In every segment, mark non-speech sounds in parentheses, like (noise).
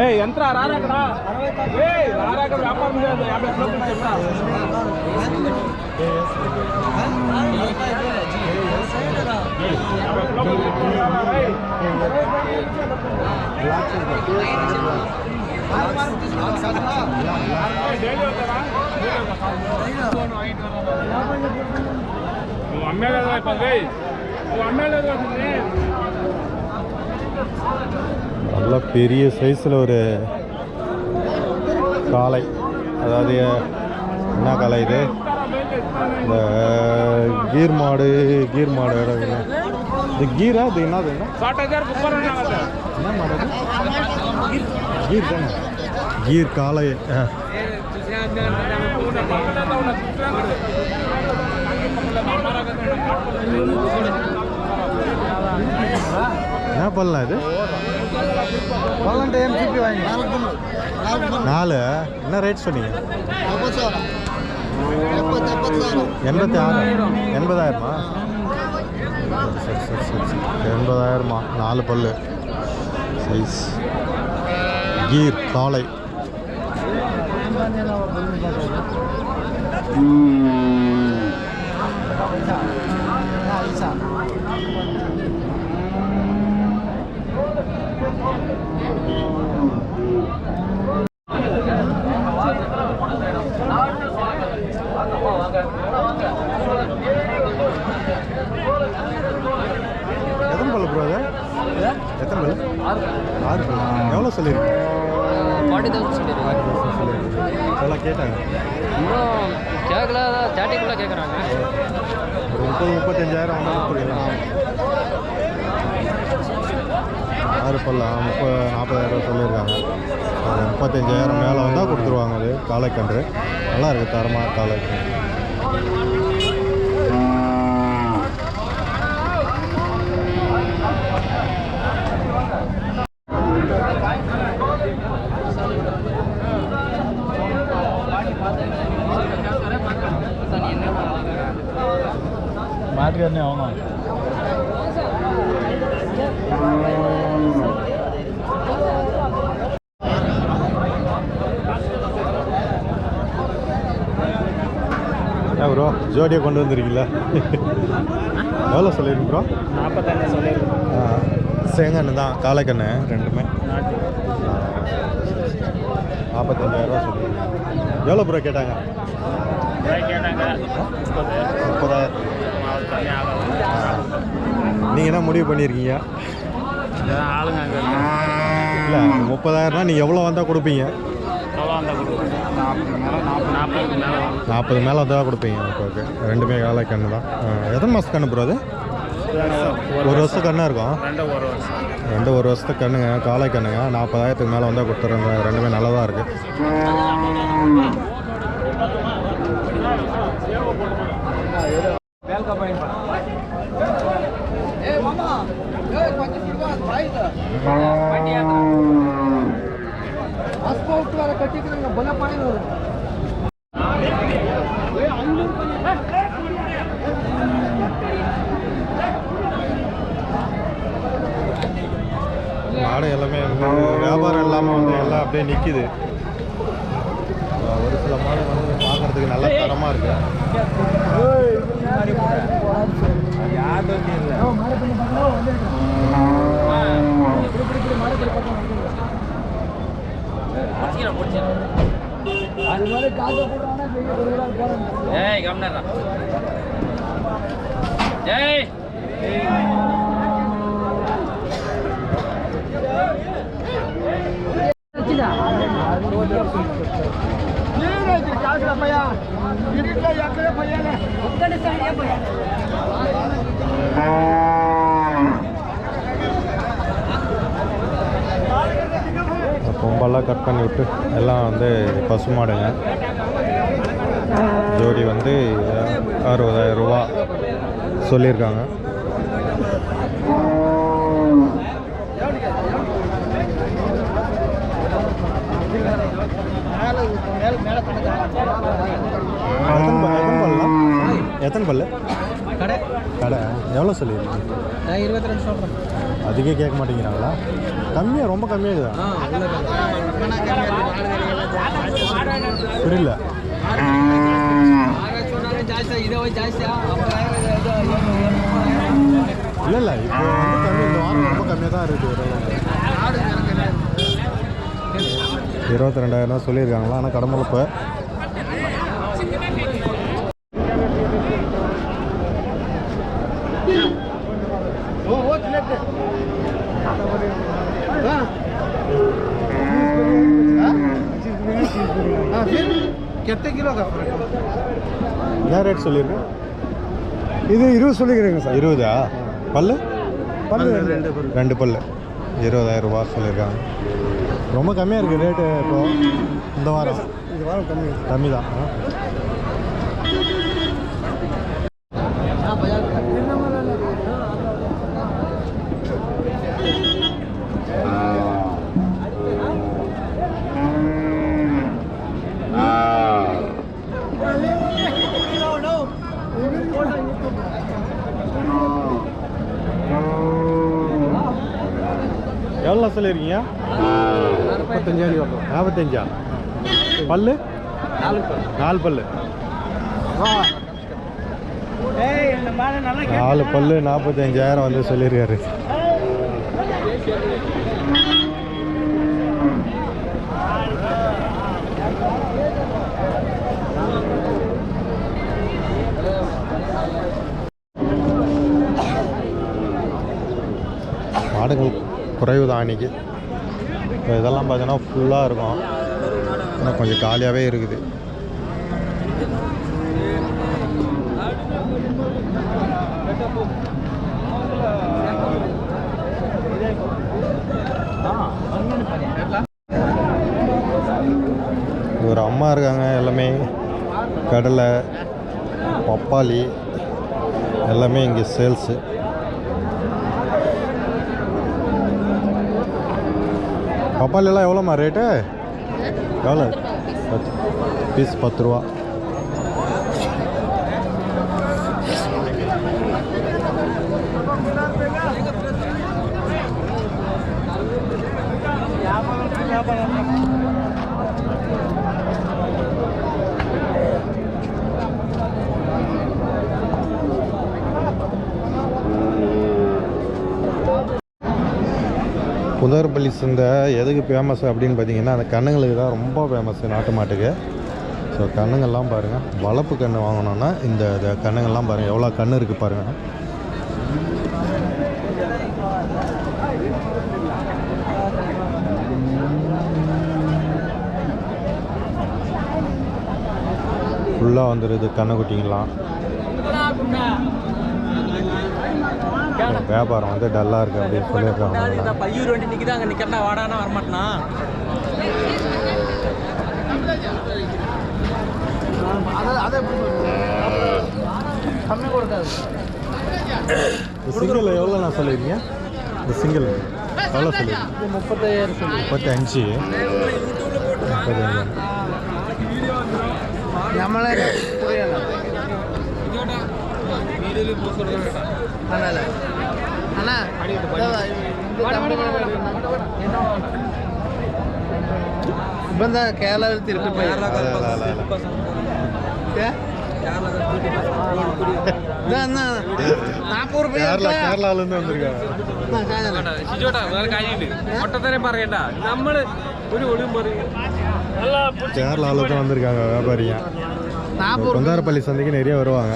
ఏ యంత్ర రారాకడా ఏ రారాక వ్యాపారం நல்லா பெரிய சைஸில் ஒரு காளை. அதாவது என்ன காளை இது? இந்த கீர் மாடு கீர் மாடு இது. கீரா? இது என்ன? என்ன மாடு கீர் தானே? கீர் காளை. என்ன பண்ணலாம் இது? நாலு. என்ன ரேட் சொன்னீங்க? எண்பத்தி ஆறு எண்பதாயிரமா? சரி சரி சரி சரி. எண்பதாயிரமா? நாலு பல்லு. சைஸ் கீர் காளை. எத்தனை பல்லு ப்ரோ அது எத்தனை பல்லு ஆறு எவ்வளோ சொல்லியிருக்கு ஃபார்ட்டி தௌசண்ட் சொல்லியிருக்காங்க. எவ்வளோ கேட்டாங்க. இன்னும் கேட்கல தேர்ட்டிக்குள்ளே கேட்குறாங்க ஒரு முப்பது முப்பத்தஞ்சாயிரம் வந்தாலும் புரியலாம் ஆறு பல்லா முப்பது நாற்பதாயிரம் சொல்லியிருக்காங்க. ஒரு முப்பத்தஞ்சாயிரம் மேலே வந்தால் கொடுத்துருவாங்க அது காளைக்கன்று நல்லா இருக்குது தரமாக காளைக்கன்று ലേക്ക് തന്നെ ப்ரோ ஜோடியாக கொண்டு வந்துருக்கீங்களா? எவ்வளோ சொல்லியிருக்கீங்க ப்ரோ நாற்பத்தஞ்சு சொல்லியிருக்கோம் சேங்கண்ணு தான் காலைக்கண்ணு ரெண்டுமே. நாற்பத்தஞ்சாயிரரூவா சொல்லியிருக்கீங்க எவ்வளோ ப்ரோ கேட்டாங்க? முப்பதாயிரம். நீங்கள் என்ன முடிவு பண்ணியிருக்கீங்க ஆளுங்க இல்லை முப்பதாயிரம்னா நீங்கள் எவ்வளோ வந்தால் கொடுப்பீங்க? நாற்பது மேலே வந்தால் கொடுப்பீங்க. Okay okay. ரெண்டுமே காலை கன்று தான். எத்தனை மாதம் கன்று ப்ரோ அது? ஒரு வருஷம் கண்ணா இருக்கும்? ரெண்டு ஒரு வருஷத்துக்கு கண்ணுங்க காலை கண்ணுங்க. நாற்பதாயிரத்துக்கு மேலே வந்தால் கொடுத்துருங்க ரெண்டுமே நல்லதாக இருக்குது மாடு எல்லாமே வியாபாரம் இல்லாமல் வந்து எல்லாம் அப்படியே நிற்கிது ஒரு சில மாடு வந்து பார்க்குறதுக்கு நல்ல தரமாக இருக்கு. ஏய் கம்னரா. ஏய். கொம்பெல்லாம் கட் பண்ணி விட்டு எல்லாம் வந்து பசுமாடுங்க ஜோடி வந்து அறுபதாயிரம் ரூபா சொல்லியிருக்காங்க. எத்தனை பல்லு? கடை. கடை. எவ்வளோ சொல்லியிருக்கீங்க நான் இருபத்தி ரெண்டு சொல்கிறேன் அதுக்கே கேட்க மாட்டேங்கிறாங்களா? கம்மியாக ரொம்ப கம்மியாக இருக்குதா? புரியல. இல்லை இல்லை இப்போ வந்து கம்மி ரொம்ப கம்மியாக தான் இருக்குது இருபத்தி ரெண்டாயிரம் தான் சொல்லியிருக்காங்களா ஆனால் கடமுறப்பு சொல்லியிருக்கேன் இது இருபது சொல்லிக்கிறேங்க சார். இருபதா? பல்லு? பல்லு. ரெண்டு பல்லு. இருபதாயிரம் ரூபா சொல்லியிருக்காங்க. ரொம்ப கம்மியாக இருக்குது ரேட்டு இப்போ. இந்த வாரம். இது வாரம் கம்மி. கம்மி தான் எவ்வளோ சொல்லியிருக்கீங்க முப்பத்தஞ்சாயிரம் வரும் நாற்பத்தஞ்சா? பல்லு? நாலு பல்லு. நாலு பல்லு. நாற்பத்தஞ்சாயிரம் வந்து சொல்லியிருக்காரு. மாடுகள் குறைவு தான் அன்றைக்கி இப்போ இதெல்லாம் பார்த்தீங்கன்னா ஃபுல்லாக இருக்கும். ஆனால் கொஞ்சம் காலியாகவே இருக்குது. ஒரு அம்மா இருக்காங்க எல்லாமே. கடலை பப்பாளி எல்லாமே இங்கே சேல்ஸு பப்பாளிலாம் எவ்வளோம்மா ரேட்டு எவ்வளோ பத்து பீஸ் பத்து ரூபா புதர்பள்ளி சந்தை எதுக்கு ஃபேமஸ் அப்படின்னு பார்த்தீங்கன்னா அந்த கண்ணுங்களுக்கு தான் ரொம்ப ஃபேமஸ் நாட்டு மாட்டுக்கு. ஸோ கண்ணுங்கள்லாம் பாருங்கள் வளர்ப்பு கன்று வாங்கினோன்னா இந்த கண்ணுங்கள்லாம் பாருங்கள் எவ்வளோ கண்ணு இருக்குது பாருங்கள் ஃபுல்லாக வந்துடுது கண்ணுக்குட்டிங்கெல்லாம். வியாபாரம் வந்து டல்லாக இருக்குது அப்படின்னு சொல்லியிருக்காங்க. பையூர் வண்டி நிற்கிது அங்கே நிற்கிறா வாடானா வரமாட்டேனா? கம்மி கொடுக்காது. இந்த சிங்கிள் எவ்வளோ நான் சொல்லியிருக்கீங்க? இந்த சிங்கிள் எவ்வளோ சொல்லியிருக்கீங்க முப்பத்தாயிரம் சொல்லி. முப்பத்தி அஞ்சு முப்பத்தி அஞ்சு நம்மளே അണ്ണല്ലേ അണ്ണാ ഇപ്പൊ എന്താ കേരളത്തിൽ തിരുപ്പി പോയി ഷിജോട്ടാ വേറെ കാര്യമില്ല. ഒട്ടത്തരം പറയണ്ട. നമ്മൾ ഒരു ഒളിയും പറയും. കേരള ആളുകൾ വന്നിരിക്കാങ്ക വ്യാപാരിക്കാൻ கொந்தாரப்பள்ளி சந்தைக்கு நிறைய வருவாங்க.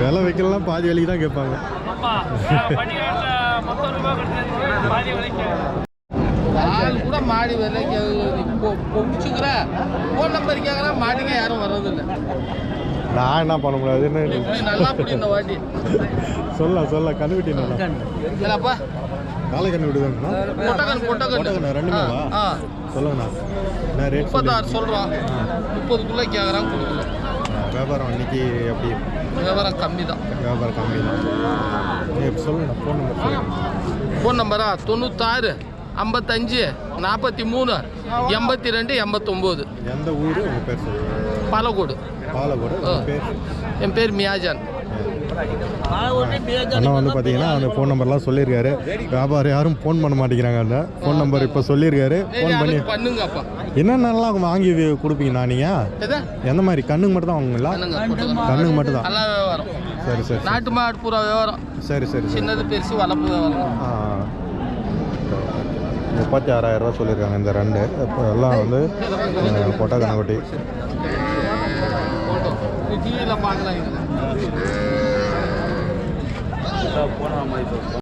விலை வைக்கலாம் பாதி விலைக்கு தான் கேட்பாங்க. ஆள் கூட மாடி விலைக்கு பொமிச்சுக்கிற. ஃபோன் நம்பர் கேட்குறா மாடிங்க யாரும் வர்றதில்லை. நான் என்ன பண்ண முடியாதுன்னு இப்படி நல்லா பிடி இந்த வாட்டி. (laughs) சொல்ல சொல்ல கண்ணுக்குட்டி நல்லா. இல்லப்பா காலை கண்ணு விடுதாங்கண்ணா பொட்டக்கன் பொட்டக்கன் பொட்டக்கண்ணா, ரெண்டுமே சொல்லுங்கண்ணா. என்ன ரேட் முப்பத்தாறு சொல்கிறான் முப்பதுக்குள்ளே கேட்குறான் கொடுக்குறோம் வியாபாரம் அன்னைக்கு எப்படி? வியாபாரம் கம்மி தான் வியாபாரம் கம்மி தான் சொல்லுங்கண்ணா ஃபோன் நம்பர் சொல்லுங்க. ஃபோன் நம்பரா தொண்ணூத்தாறு ஐம்பத்தஞ்சு நாற்பத்தி மூணு எண்பத்தி ரெண்டு எண்பத்தொம்போது. எந்த ஊர்? உங்கள் பேர் சொல்லுங்கள் பாலக்கோடு. பாலக்கோடு. என் பேர் மியாஜான். அண்ணா வந்து பார்த்தீங்கன்னா அந்த ஃபோன் நம்பர்லாம் சொல்லியிருக்காரு. வியாபாரம் யாரும் ஃபோன் பண்ண மாட்டேங்கிறாங்க அந்த ஃபோன் நம்பர் இப்போ சொல்லியிருக்காரு. ஃபோன் பண்ணி என்னென்னலாம் வாங்கி கொடுப்பீங்கண்ணா நீங்கள் எந்த மாதிரி? கண்ணுக்கு மட்டும் தான் வாங்குங்களா. கண்ணுக்கு மட்டும் தான்? நல்லா வியாபாரம். சரி சரி நாட்டு மாடு பூரா வியாபாரம். சரி சரி சின்னது பெருசு வளர்ப்பு ஆ முப்பத்தி ஆறாயிரம் ரூபா சொல்லியிருக்காங்க இந்த ரெண்டு. இப்போ எல்லாம் வந்து பொட்டா கணக்குட்டி போட்டோம் டிவியில் பார்க்கலாம் bueno, amadito.